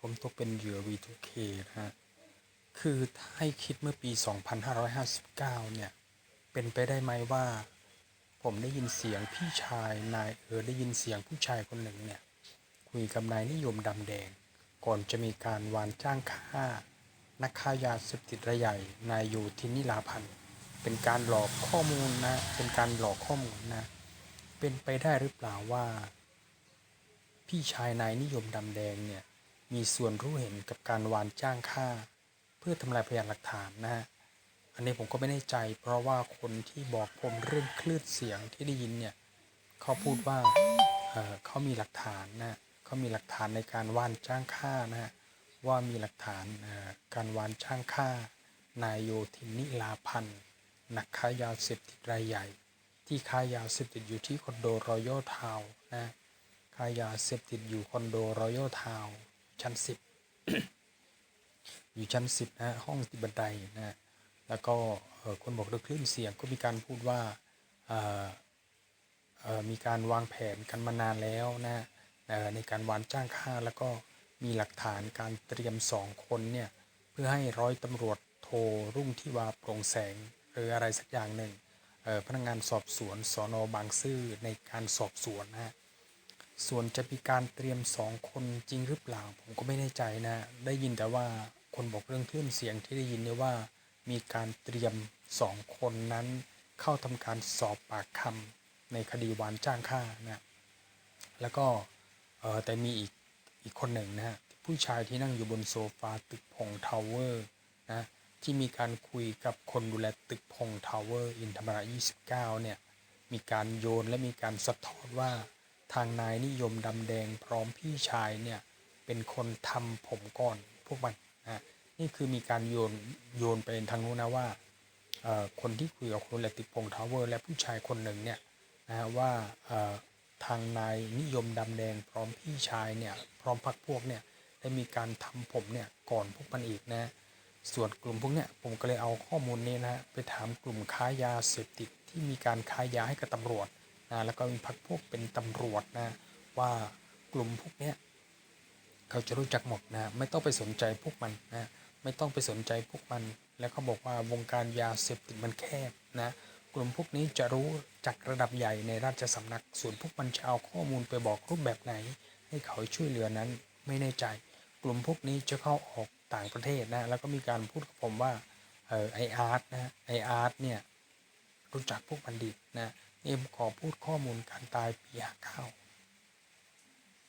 ผมตกเป็นเหยื่อ V2K นะฮะ คือถ้าให้คิดเมื่อปี 2559 เนี่ย เป็นไปได้ไหมว่า ผมได้ยินเสียงพี่ชายนายเออได้ยินเสียงผู้ชายคนหนึ่งเนี่ย คุยกับนายนิยมดำแดง ก่อนจะมีการวานจ้างฆ่า นักค้ายาเสพติดรายใหญ่นายโยธินนิลาพันธ์เป็นการหลอกข้อมูลนะ เป็นการหลอกข้อมูลนะ เป็นไปได้หรือเปล่าว่า พี่ชายนายนิยมดำแดงเนี่ย มีส่วนรู้เห็นกับการวานจ้างฆ่า เพื่อทำลายพยานหลักฐานนะฮะอันนี้ผมก็ไม่แน่ใจ เพราะว่าคนที่บอกผมเรื่องคลื่นเสียงที่ได้ยินเนี่ยเขาพูดว่าเเขามีหลักฐานนะเขามีหลักฐานในการวานจ้างฆ่านะฮะว่ามีหลักฐานการวานจ้างฆ่านายโยธินนิลาพันธ์นักค้ายาเสพติดรายใหญ่ ที่ค้ายาเสพติดอยู่ที่คอนโดรอยัลทาวน์นะค้ายาเสพติดอยู่คอนโดรอยัลทาวน์ ชั้นสิบอยู่ชั้นสิบนะห้องติดบันไดนะแล้วก็คนบอกด้วยคลื่นเสียงก็มีการพูดว่ามีการวางแผนกันมานานแล้วนะในการวานจ้างฆ่าแล้วก็มีหลักฐานการเตรียมสองคนเนี่ยเพื่อให้ร้อยตำรวจโทรุ่งที่วาโปร่งแสงหรืออะไรสักอย่างหนึ่งพนักงานสอบสวนสอนอบางซื่อในการสอบสวนนะฮะ ส่วนจะมีการเตรียมสองคนจริงหรือเปล่า ผมก็ไม่แน่ใจนะ ได้ยินแต่ว่าคนบอกเรื่องคลื่นเสียงที่ได้ยินเนี่ยว่า มีการเตรียมสองคนนั้น เข้าทำการสอบปากคำในคดีวานจ้างฆ่านะแล้วก็เออแต่มีอีกอีกคนหนึ่งนะฮะผู้ชายที่นั่งอยู่บนโซฟาตึกพงทาวเวอร์นะที่มีการคุยกับคนดูแลตึกพงทาวเวอร์อินธรรมระ29เนี่ยมีการโยนและมีการสะท้อนว่า ทางนายนิยมดำแดงพร้อมพี่ชายเนี่ยเป็นคนทำผมก่อนพวกมันนะนี่คือมีการโยนโยนไปทางนู้นนะว่าคนที่คุยกับคนแหลติพงทาวเวอร์ และผู้ชายคนหนึ่งเนี่ยนะฮะว่าทางนายนิยมดำแดงพร้อมพี่ชายเนี่ยพร้อมพักพวกเนี่ยได้มีการทำผมเนี่ยก่อนพวกมันอีกนะส่วนกลุ่มพวกเนี้ยผมก็เลยเอาข้อมูลนี้นะฮะไปถามกลุ่มค้ายาเสพติดที่มีการค้ายาให้กับตำรวจ นะแล้วก็มีพักพวกเป็นตำรวจนะว่ากลุ่มพวกเนี้ยเขาจะรู้จักหมดนะไม่ต้องไปสนใจพวกมันนะไม่ต้องไปสนใจพวกมัน แล้วเขาบอกว่าวงการยาเสพติดมันแคบนะกลุ่มพวกนี้จะรู้จากระดับใหญ่ในราชสำนักส่วนพวกมันจะเอาข้อมูลไปบอกรูปแบบไหน ให้เขาช่วยเหลือนั้นไม่แน่ใจ กลุ่มพวกนี้จะเข้าออกต่างประเทศนะแล้วก็มีการพูดกับผมว่าเออไออาร์ตนะไออาร์ตเนี่ยรู้จักพวกบัณฑิตนะ นี่ผมขอพูดข้อมูลการตายปีห้าเก้า